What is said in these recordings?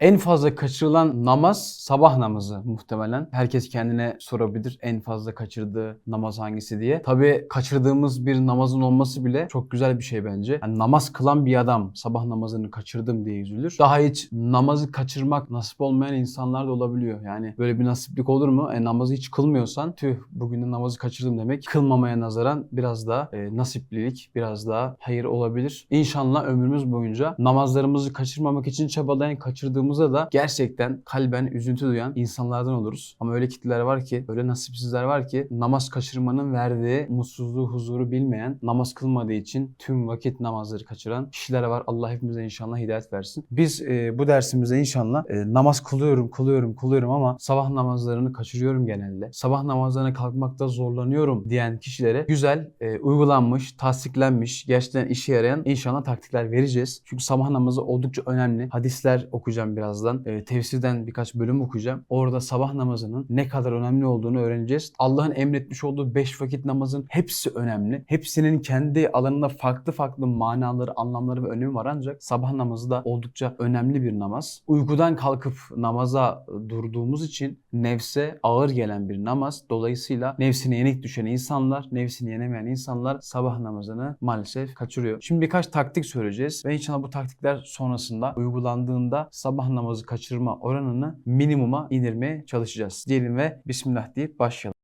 En fazla kaçırılan namaz sabah namazı muhtemelen. Herkes kendine sorabilir en fazla kaçırdığı namaz hangisi diye. Tabii kaçırdığımız bir namazın olması bile çok güzel bir şey bence. Yani namaz kılan bir adam sabah namazını kaçırdım diye üzülür. Daha hiç namazı kaçırmak nasip olmayan insanlar da olabiliyor. Yani böyle bir nasiplik olur mu? E, namazı hiç kılmıyorsan tüh bugün de namazı kaçırdım demek. Kılmamaya nazaran biraz daha e, nasiplilik, biraz daha hayır olabilir. İnşallah ömrümüz boyunca namazlarımızı kaçırmamak için çabalayan, kaçırdığımızda da gerçekten kalben üzüntü duyan insanlardan oluruz. Ama öyle kitleler var ki, öyle nasipsizler var ki namaz kaçırmanın verdiği mutsuzluğu, huzuru bilmeyen, namaz kılmadığı için tüm vakit namazları kaçıran kişiler var. Allah hepimize inşallah hidayet versin. Biz e, bu dersimizde inşallah e, namaz kılıyorum, kılıyorum, kılıyorum ama sabah namazlarını kaçırıyorum genelde. Sabah namazlarına kalkmakta zorlanıyorum diyen kişilere güzel, e, uygulanmış, tasdiklenmiş, gerçekten işe yarayan inşallah taktikler vereceğiz. Çünkü sabah namazı oldukça önemli. Hadisler okuyacağım birazdan. E, tefsirden birkaç bölüm okuyacağım. Orada sabah namazının ne kadar önemli olduğunu öğreneceğiz. Allah'ın emretmiş olduğu 5 vakit namazın hepsi önemli. Hepsinin kendi alanında farklı farklı manaları, anlamları ve önemi var ancak sabah namazı da oldukça önemli bir namaz. Uykudan kalkıp namaza durduğumuz için nefse ağır gelen bir namaz. Dolayısıyla nefsine yenik düşen insanlar, nefsini yenemeyen insanlar sabah namazını maalesef kaçırıyor. Şimdi birkaç taktik söyleyeceğiz ve inşallah bu taktikler sonrasında uygulandığında sabah namazı kaçırma oranını minimuma indirmeye çalışacağız. Diyelim ve Bismillah deyip başlayalım.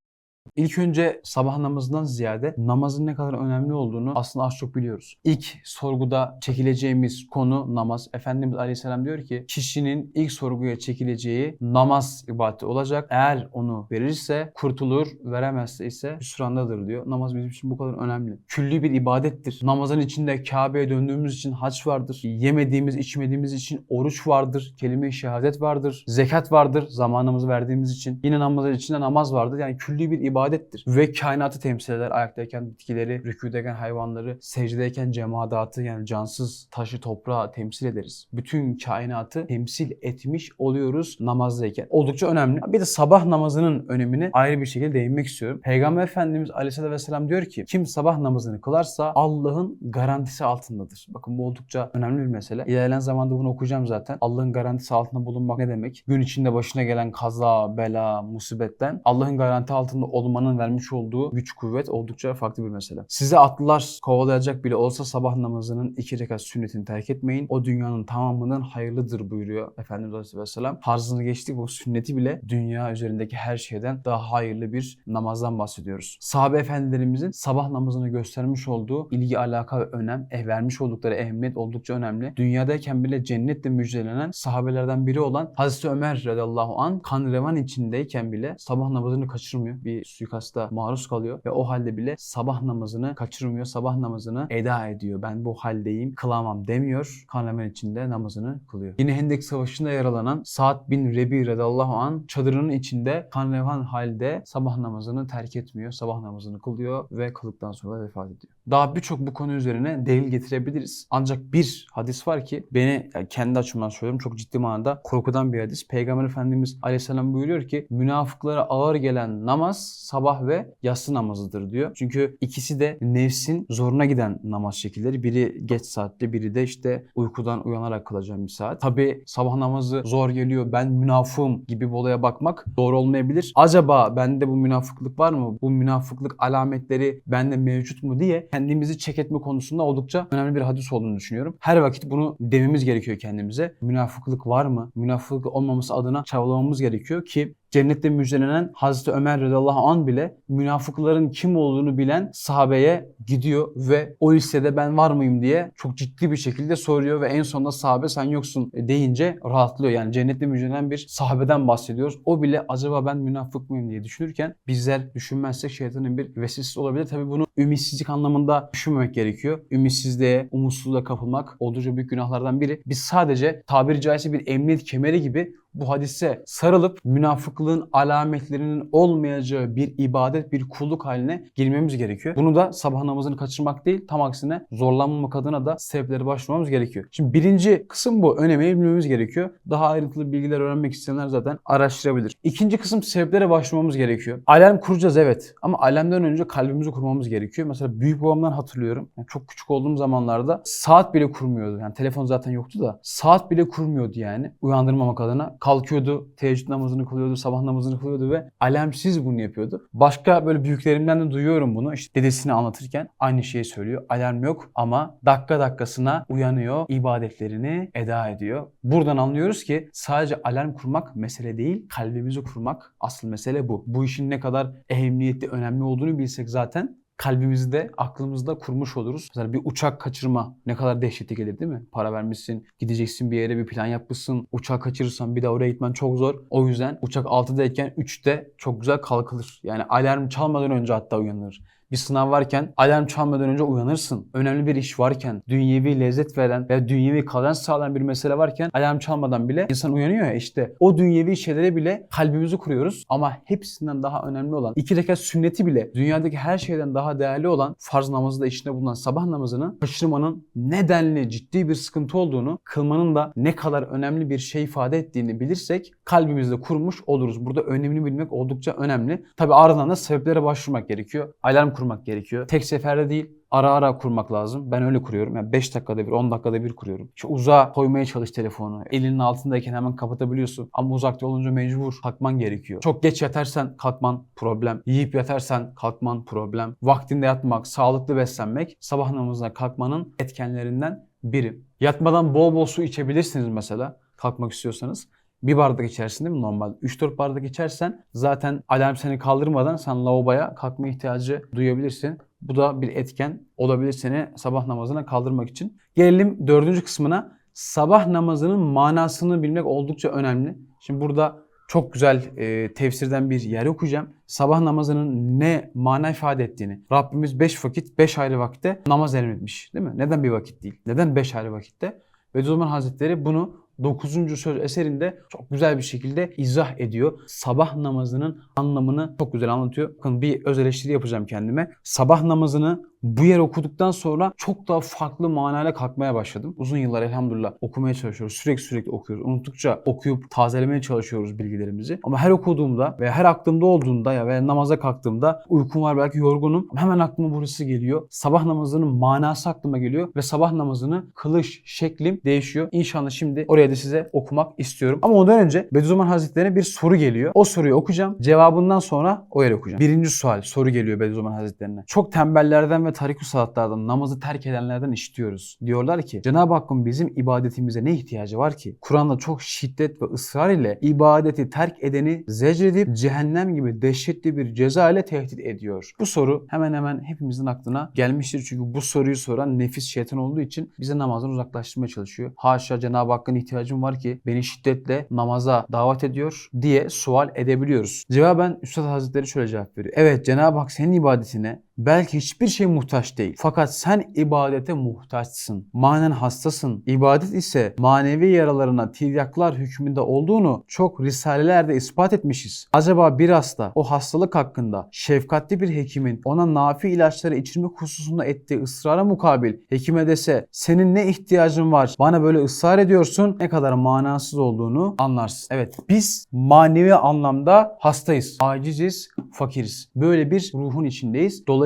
İlk önce sabah namazından ziyade namazın ne kadar önemli olduğunu aslında az çok biliyoruz. İlk sorguda çekileceğimiz konu namaz. Efendimiz Aleyhisselam diyor ki kişinin ilk sorguya çekileceği namaz ibadeti olacak. Eğer onu verirse kurtulur, veremezse ise hüsrandadır diyor. Namaz bizim için bu kadar önemli. Külli bir ibadettir. Namazın içinde Kabe'ye döndüğümüz için haç vardır. Yemediğimiz, içmediğimiz için oruç vardır. Kelime-i şehadet vardır. Zekat vardır zamanımızı verdiğimiz için. Yine namazın içinde namaz vardır. Yani külli bir ibadettir. Ve kainatı temsil eder. Ayaktayken bitkileri, rükûdeyken hayvanları, secdedeyken cemadatı yani cansız taşı toprağı temsil ederiz. Bütün kainatı temsil etmiş oluyoruz namazdayken. Oldukça önemli. Bir de sabah namazının önemini ayrı bir şekilde değinmek istiyorum. Peygamber Efendimiz Aleyhisselatü Vesselam diyor ki kim sabah namazını kılarsa Allah'ın garantisi altındadır. Bakın bu oldukça önemli bir mesele. İlerleyen zamanda bunu okuyacağım zaten. Allah'ın garantisi altında bulunmak ne demek? Gün içinde başına gelen kaza, bela, musibetten Allah'ın garanti altında olmanın vermiş olduğu güç kuvvet oldukça farklı bir mesele. Size atlılar kovalayacak bile olsa sabah namazının iki rekat sünnetini terk etmeyin. O dünyanın tamamının hayırlıdır buyuruyor Efendimiz Aleyhisselam. Farzını geçtik bu sünneti bile dünya üzerindeki her şeyden daha hayırlı bir namazdan bahsediyoruz. Sahabe efendilerimizin sabah namazını göstermiş olduğu ilgi, alaka ve önem, eh, vermiş oldukları ehemmiyet oldukça önemli. Dünyadayken bile cennetle müjdelenen sahabelerden biri olan Hazreti Ömer radıyallahu an kan revan içindeyken bile sabah namazını kaçırmıyor. Bir suikasta maruz kalıyor ve o halde bile sabah namazını kaçırmıyor. Sabah namazını eda ediyor. Ben bu haldeyim, kılamam demiyor. Kan içinde namazını kılıyor. Yine Hendek Savaşı'nda yaralanan Sa'd bin Rebi radıyallahu an çadırının içinde kan halde sabah namazını terk etmiyor. Sabah namazını kılıyor ve kıldıktan sonra vefat ediyor. Daha birçok bu konu üzerine delil getirebiliriz. Ancak bir hadis var ki beni yani kendi açımdan söylüyorum çok ciddi manada korkudan bir hadis. Peygamber Efendimiz Aleyhisselam buyuruyor ki münafıklara ağır gelen namaz sabah ve yatsı namazıdır diyor. Çünkü ikisi de nefsin zoruna giden namaz şekilleri. Biri geç saatte biri de işte uykudan uyanarak kılacağım bir saat. Tabi sabah namazı zor geliyor ben münafığım gibi bir olaya bakmak doğru olmayabilir. Acaba bende bu münafıklık var mı? Bu münafıklık alametleri bende mevcut mu diye kendimizi çek etme konusunda oldukça önemli bir hadis olduğunu düşünüyorum. Her vakit bunu dememiz gerekiyor kendimize. Münafıklık var mı? Münafıklık olmaması adına çabalamamız gerekiyor ki cennette müjdelenen Hazreti Ömer radıyallahu an bile münafıkların kim olduğunu bilen sahabeye gidiyor ve o listede ben var mıyım diye çok ciddi bir şekilde soruyor ve en sonunda sahabe sen yoksun deyince rahatlıyor. Yani cennette müjdelenen bir sahabeden bahsediyoruz. O bile acaba ben münafık mıyım diye düşünürken bizler düşünmezsek şeytanın bir vesilesi olabilir. Tabii bunu ümitsizlik anlamında düşünmemek gerekiyor. Ümitsizliğe, umutsuzluğa kapılmak oldukça büyük günahlardan biri. Biz sadece tabiri caizse bir emniyet kemeri gibi bu hadise sarılıp münafıklığın alametlerinin olmayacağı bir ibadet, bir kulluk haline girmemiz gerekiyor. Bunu da sabah namazını kaçırmak değil, tam aksine zorlanmamak adına da sebeplere başvurmamız gerekiyor. Şimdi birinci kısım bu. Önemeyi bilmemiz gerekiyor. Daha ayrıntılı bilgiler öğrenmek isteyenler zaten araştırabilir. İkinci kısım sebeplere başvurmamız gerekiyor. Alarm kuracağız evet. Ama alarmdan önce kalbimizi kurmamız gerekiyor. Mesela büyük babamdan hatırlıyorum. Yani çok küçük olduğum zamanlarda saat bile kurmuyordu. Yani telefon zaten yoktu da saat bile kurmuyordu yani. Uyandırmamak adına. Kalkıyordu, teheccüd namazını kılıyordu, sabah namazını kılıyordu ve alarmsız bunu yapıyordu. Başka böyle büyüklerimden de duyuyorum bunu. İşte dedesini anlatırken aynı şeyi söylüyor. Alarm yok ama dakika dakikasına uyanıyor, ibadetlerini eda ediyor. Buradan anlıyoruz ki sadece alarm kurmak mesele değil, kalbimizi kurmak asıl mesele bu. Bu işin ne kadar ehemmiyetli, önemli olduğunu bilsek zaten kalbimizde, aklımızda kurmuş oluruz. Mesela bir uçak kaçırma ne kadar dehşete gelir değil mi? Para vermişsin, gideceksin bir yere bir plan yapmışsın. Uçağı kaçırırsan bir daha oraya gitmen çok zor. O yüzden uçak 6'dayken 3'te çok güzel kalkılır. Yani alarm çalmadan önce hatta uyanılır. Bir sınav varken alarm çalmadan önce uyanırsın. Önemli bir iş varken, dünyevi lezzet veren veya dünyevi kazanç sağlayan bir mesele varken alarm çalmadan bile insan uyanıyor ya işte. O dünyevi şeylere bile kalbimizi kuruyoruz. Ama hepsinden daha önemli olan, iki rekat sünneti bile dünyadaki her şeyden daha değerli olan farz namazı da içinde bulunan sabah namazını kaçırmanın nedenli ciddi bir sıkıntı olduğunu, kılmanın da ne kadar önemli bir şey ifade ettiğini bilirsek kalbimizde kurmuş oluruz. Burada önemini bilmek oldukça önemli. Tabi ardından da sebeplere başvurmak gerekiyor. Alarm kurmak gerekiyor. Tek seferde değil ara ara kurmak lazım. Ben öyle kuruyorum. Yani 5 dakikada bir, 10 dakikada bir kuruyorum. Şu uzağa koymaya çalış telefonu. Elinin altındayken hemen kapatabiliyorsun. Ama uzakta olunca mecbur kalkman gerekiyor. Çok geç yatarsan kalkman problem. Yiyip yatarsan kalkman problem. Vaktinde yatmak, sağlıklı beslenmek sabah namazına kalkmanın etkenlerinden biri. Yatmadan bol bol su içebilirsiniz mesela kalkmak istiyorsanız. Bir bardak içersin değil mi normal? 3-4 bardak içersen zaten alarm seni kaldırmadan sen lavaboya kalkma ihtiyacı duyabilirsin. Bu da bir etken olabilir seni sabah namazına kaldırmak için. Gelelim dördüncü kısmına. Sabah namazının manasını bilmek oldukça önemli. Şimdi burada çok güzel e, tefsirden bir yer okuyacağım. Sabah namazının ne mana ifade ettiğini. Rabbimiz 5 vakit, 5 ayrı vakitte namaz emretmiş değil mi? Neden bir vakit değil? Neden 5 ayrı vakitte? Bediüzzaman Hazretleri bunu 9. söz eserinde çok güzel bir şekilde izah ediyor. Sabah namazının anlamını çok güzel anlatıyor. Bakın bir öz eleştiri yapacağım kendime. Sabah namazını bu yer okuduktan sonra çok daha farklı manayla kalkmaya başladım. Uzun yıllar elhamdülillah okumaya çalışıyoruz. Sürekli sürekli okuyoruz. Unuttukça okuyup tazelemeye çalışıyoruz bilgilerimizi. Ama her okuduğumda veya her aklımda olduğunda ya veya namaza kalktığımda uykum var belki yorgunum. Hemen aklıma burası geliyor. Sabah namazının manası aklıma geliyor ve sabah namazını kılış şeklim değişiyor. İnşallah şimdi oraya da size okumak istiyorum. Ama ondan önce Bediüzzaman Hazretleri'ne bir soru geliyor. O soruyu okuyacağım. Cevabından sonra o yeri okuyacağım. Birinci sual soru geliyor Bediüzzaman Hazretleri'ne. Çok tembellerden ve tarik salatlardan, namazı terk edenlerden işitiyoruz. Diyorlar ki Cenab-ı Hakk'ın bizim ibadetimize ne ihtiyacı var ki? Kur'an'da çok şiddet ve ısrar ile ibadeti terk edeni zecredip cehennem gibi dehşetli bir ceza ile tehdit ediyor. Bu soru hemen hemen hepimizin aklına gelmiştir. Çünkü bu soruyu soran nefis şeytan olduğu için bize namazdan uzaklaştırmaya çalışıyor. Haşa Cenab-ı Hakk'ın ihtiyacım var ki beni şiddetle namaza davet ediyor diye sual edebiliyoruz. Cevaben Üstad Hazretleri şöyle cevap veriyor. Evet Cenab-ı Hak senin ibadetine belki hiçbir şey muhtaç değil. Fakat sen ibadete muhtaçsın. Manen hastasın. İbadet ise manevi yaralarına tiryaklar hükmünde olduğunu çok risalelerde ispat etmişiz. Acaba bir hasta o hastalık hakkında şefkatli bir hekimin ona nafi ilaçları içirmek hususunda ettiği ısrara mukabil hekime dese senin ne ihtiyacın var bana böyle ısrar ediyorsun ne kadar manasız olduğunu anlarsın. Evet biz manevi anlamda hastayız. Aciziz, fakiriz. Böyle bir ruhun içindeyiz. Dolayısıyla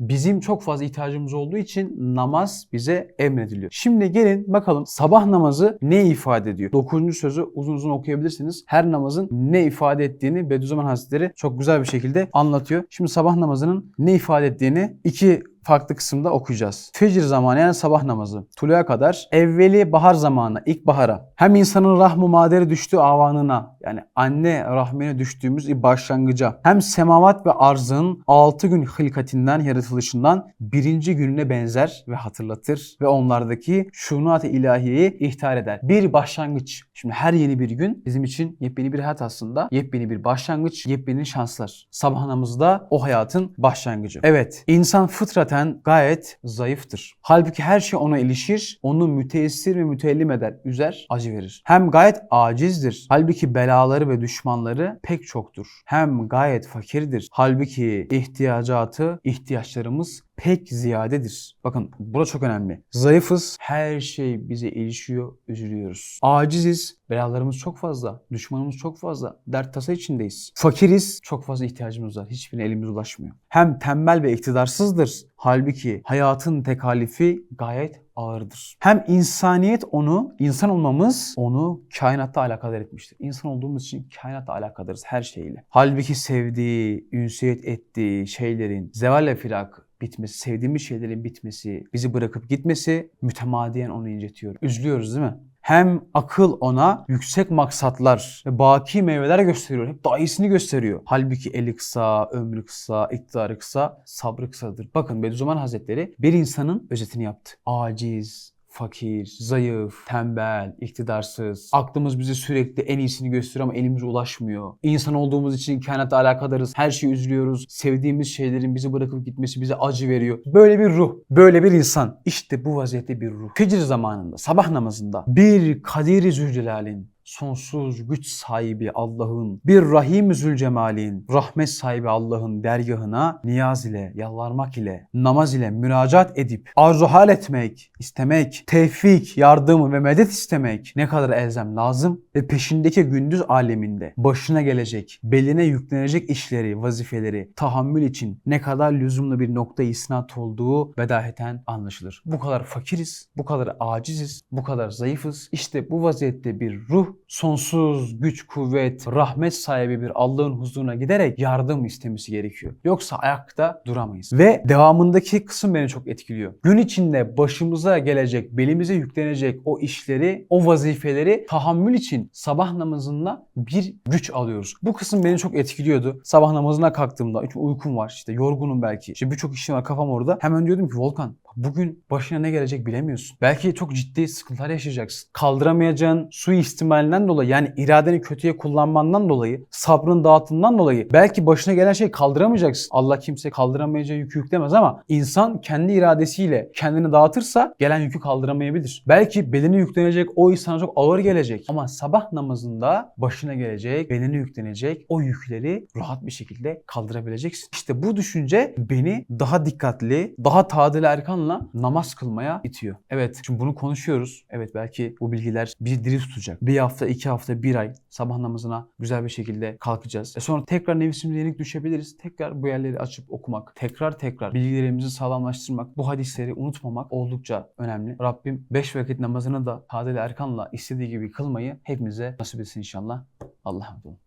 bizim çok fazla ihtiyacımız olduğu için namaz bize emrediliyor. Şimdi gelin bakalım sabah namazı ne ifade ediyor? 9. sözü uzun uzun okuyabilirsiniz. Her namazın ne ifade ettiğini Bediüzzaman Hazretleri çok güzel bir şekilde anlatıyor. Şimdi sabah namazının ne ifade ettiğini iki farklı kısımda okuyacağız. Fecr zamanı yani sabah namazı. Tuluya kadar evveli bahar zamanı, ilkbahara. Hem insanın rahmu maderi düştüğü avanına yani anne rahmine düştüğümüz başlangıca. Hem semavat ve arzın 6 gün hilkatinden yaratılışından birinci gününe benzer ve hatırlatır ve onlardaki şunat-ı ilahiyeyi ihtar eder. Bir başlangıç. Şimdi her yeni bir gün bizim için yepyeni bir hayat aslında. Yepyeni bir başlangıç, yepyeni şanslar. Sabah namazı da o hayatın başlangıcı. Evet, insan fıtraten zaten gayet zayıftır. Halbuki her şey ona ilişir, onu müteessir ve müteellim eder, üzer, acı verir. Hem gayet acizdir. Halbuki belaları ve düşmanları pek çoktur. Hem gayet fakirdir. Halbuki ihtiyacatı, ihtiyaçlarımız pek ziyadedir. Bakın bu çok önemli. Zayıfız, her şey bize ilişiyor, üzülüyoruz. Aciziz, belalarımız çok fazla, düşmanımız çok fazla, dert tasa içindeyiz. Fakiriz, çok fazla ihtiyacımız var, hiçbirine elimiz ulaşmıyor. Hem tembel ve iktidarsızdır. Halbuki hayatın tekalifi gayet ağırdır. Hem insaniyet onu, insan olmamız onu kainatta alakadar etmiştir. İnsan olduğumuz için kainatta alakadarız her şeyle. Halbuki sevdiği, ünsiyet ettiği şeylerin zeval ve firak bitmesi, sevdiğimiz şeylerin bitmesi, bizi bırakıp gitmesi mütemadiyen onu incitiyor. Üzülüyoruz değil mi? Hem akıl ona yüksek maksatlar ve baki meyveler gösteriyor. Hep daha iyisini gösteriyor. Halbuki eli kısa, ömrü kısa, iktidarı kısa, sabrı kısadır. Bakın Bediüzzaman Hazretleri bir insanın özetini yaptı. Aciz, fakir, zayıf, tembel, iktidarsız. Aklımız bize sürekli en iyisini gösteriyor ama elimize ulaşmıyor. İnsan olduğumuz için kainatta alakadarız. Her şeyi üzülüyoruz. Sevdiğimiz şeylerin bizi bırakıp gitmesi bize acı veriyor. Böyle bir ruh, böyle bir insan. İşte bu vaziyette bir ruh. Fecr zamanında, sabah namazında bir Kadir-i Zülcelal'in sonsuz güç sahibi Allah'ın, bir Rahim Zülcemal'in, rahmet sahibi Allah'ın dergahına niyaz ile, yalvarmak ile, namaz ile müracaat edip arzu hal etmek, istemek, tevfik, yardım ve medet istemek ne kadar elzem lazım ve peşindeki gündüz aleminde başına gelecek, beline yüklenecek işleri, vazifeleri tahammül için ne kadar lüzumlu bir nokta isnat olduğu bedaheten anlaşılır. Bu kadar fakiriz, bu kadar aciziz, bu kadar zayıfız. İşte bu vaziyette bir ruh sonsuz güç, kuvvet, rahmet sahibi bir Allah'ın huzuruna giderek yardım istemesi gerekiyor. Yoksa ayakta duramayız. Ve devamındaki kısım beni çok etkiliyor. Gün içinde başımıza gelecek, belimize yüklenecek o işleri, o vazifeleri tahammül için sabah namazında bir güç alıyoruz. Bu kısım beni çok etkiliyordu. Sabah namazına kalktığımda, çünkü uykum var işte yorgunum belki. İşte birçok işim var kafam orada. Hemen diyordum ki Volkan bugün başına ne gelecek bilemiyorsun. Belki çok ciddi sıkıntılar yaşayacaksın. Kaldıramayacağın su ihtimalinden dolayı yani iradeni kötüye kullanmandan dolayı, sabrın dağıtımından dolayı belki başına gelen şey kaldıramayacaksın. Allah kimse kaldıramayacağı yükü yüklemez ama insan kendi iradesiyle kendini dağıtırsa gelen yükü kaldıramayabilir. Belki beline yüklenecek o iş sana çok ağır gelecek ama sabah namazında başına gelecek, beline yüklenecek o yükleri rahat bir şekilde kaldırabileceksin. İşte bu düşünce beni daha dikkatli, daha tadil erkanla namaz kılmaya itiyor. Evet şimdi bunu konuşuyoruz. Evet belki bu bilgiler bir diri tutacak. Bir hafta, iki hafta, bir ay sabah namazına güzel bir şekilde kalkacağız. E sonra tekrar nefsimize yenik düşebiliriz. Tekrar bu yerleri açıp okumak, tekrar tekrar bilgilerimizi sağlamlaştırmak, bu hadisleri unutmamak oldukça önemli. Rabbim 5 vakit namazını da tadil erkanla istediği gibi kılmayı hepimize nasip etsin inşallah. Allah'a emanet olun.